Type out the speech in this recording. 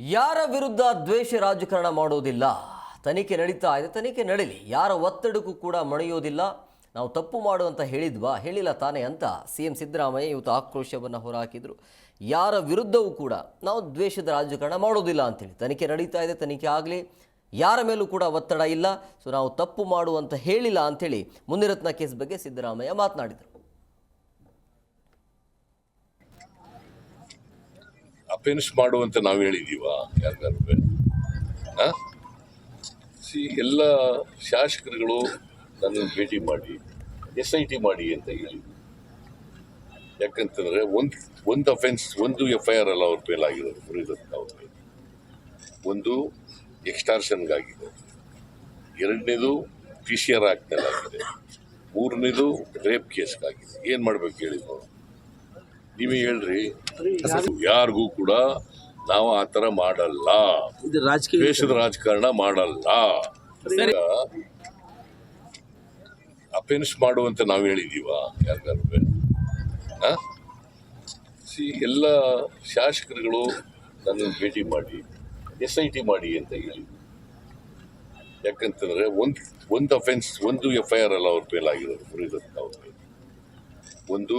ಯಾರ ವಿರುದ್ಧ ದ್ವೇಷ ರಾಜಕಾರಣ ಮಾಡೋದಿಲ್ಲ? ತನಿಖೆ ನಡೀತಾ ಇದೆ, ತನಿಖೆ ನಡೀಲಿ. ಯಾರ ಒತ್ತಡಕ್ಕೂ ಕೂಡ ಮಣಿಯೋದಿಲ್ಲ. ನಾವು ತಪ್ಪು ಮಾಡು ಅಂತ ಹೇಳಿದ್ವಾ? ಹೇಳಿಲ್ಲ ತಾನೇ ಅಂತ ಸಿ ಎಂ ಸಿದ್ದರಾಮಯ್ಯ ಇವತ್ತು ಆಕ್ರೋಶವನ್ನು ಹೊರಹಾಕಿದರು. ಯಾರ ವಿರುದ್ಧವೂ ಕೂಡ ನಾವು ದ್ವೇಷದ ರಾಜಕಾರಣ ಮಾಡೋದಿಲ್ಲ ಅಂತೇಳಿ. ತನಿಖೆ ನಡೀತಾ ಇದೆ, ತನಿಖೆ ಆಗಲಿ. ಯಾರ ಮೇಲೂ ಕೂಡ ಒತ್ತಡ ಇಲ್ಲ. ಸೊ ನಾವು ತಪ್ಪು ಮಾಡು ಅಂತ ಹೇಳಿಲ್ಲ ಅಂಥೇಳಿ ಮುನಿರತ್ನ ಕೇಸ್ ಬಗ್ಗೆ ಸಿದ್ದರಾಮಯ್ಯ ಮಾತನಾಡಿದರು. ಅಫೆನ್ಸ್ ಮಾಡುವಂತ ನಾವು ಹೇಳಿದೀವ? ಯಾರಿಗಾರು ಸಿ, ಎಲ್ಲ ಶಾಸಕರುಗಳು ನನ್ನನ್ನು ಭೇಟಿ ಮಾಡಿ, ಎಸ್ ಐ ಟಿ ಮಾಡಿ ಅಂತ ಹೇಳಿ ಯಾಕಂತಂದ್ರೆ ಒಂದು ಒಂದು ಅಫೆನ್ಸ್ ಒಂದು ಎಫ್ ಐ ಆರ್ ಅಲ್ಲ ಅವ್ರ ಮೇಲೆ ಆಗಿರೋದು ಮುರಿದಂತ ಅವ್ರ ಮೇಲೆ. ಒಂದು ಎಕ್ಸ್ಟಾರ್ಷನ್ಗಾಗಿದೆ ಎರಡನೇದು ಪಿ ಸಿ ಆರ್ ಆಗಿದೆ ಮೂರನೇದು ರೇಪ್ ಕೇಸ್ಗಾಗಿದೆ ಏನು ಮಾಡ್ಬೇಕು ಹೇಳಿ ನಾವು ಹೇಳ್ರಿ. ಯಾರಿಗೂ ಕೂಡ ನಾವು ಆ ಥರ ಮಾಡಲ್ಲ. ದೇಶದ ರಾಜಕಾರಣ ಮಾಡಲ್ಲ. ಅಪೆನ್ಸ್ ಮಾಡುವಂತ ನಾವು ಹೇಳಿದೀವ ಯಾರಿಗಾರು ಸಿ ಎಲ್ಲ ಶಾಸಕರುಗಳು ನನ್ನನ್ನು ಭೇಟಿ ಮಾಡಿ ಎಸ್ ಐ ಟಿ ಮಾಡಿ ಅಂತ ಹೇಳಿ. ಯಾಕಂತಂದ್ರೆ ಒಂದು ಒಂದು ಅಫೆನ್ಸ್ ಒಂದು ಎಫ್ ಐ ಆರ್ ಅಲ್ಲ ಅವ್ರ ಮೇಲೆ ಆಗಿರೋದು ಮುನಿರತ್ನ ಅವ್ರ ಮೇಲೆ. ಒಂದು